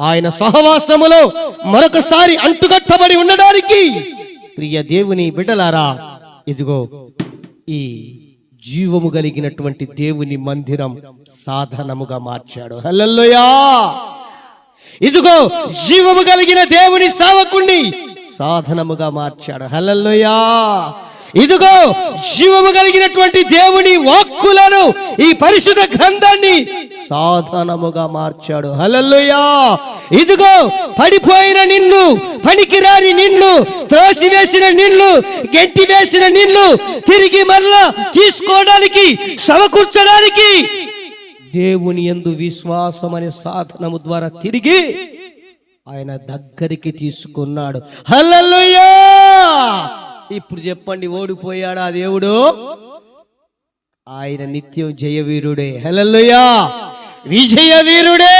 ఆయన సహవాసములో మరొకసారి అంటుకట్టబడి ఉండడానికి ప్రియ దేవుని బిడ్డలారా ఇదిగో ఈ జీవము కలిగినటువంటి దేవుని మందిరం సాధనముగా మార్చాడు. హల్లల్లోయా ఇదిగో జీవము కలిగిన దేవుని సేవకుణ్ణి సాధనముగా మార్చాడు. హల్లల్లోయా ఇదిగో జీవము కలిగినటువంటి దేవుని వాక్కులను ఈ పరిశుద్ధ గ్రంథాన్ని సాధనముగా మార్చాడు. హలల్లుయా! ఇదిగో పడిపోయిన నిన్ను పనికిరాని నిన్ను త్రోసివేసిన నిన్ను గెంటి వేసిన నిన్ను తిరిగి మళ్ళా తీసుకోవడానికి సమకూర్చడానికి దేవుని ఎందు విశ్వాసం అనే సాధనము ద్వారా తిరిగి ఆయన దగ్గరికి తీసుకున్నాడు. హల్లెలూయా! ఇప్పుడు చెప్పండి ఓడిపోయాడా దేవుడు? ఆయన నిత్యం జయవీరుడే. హలల్లుయా! విజయ వీరుడే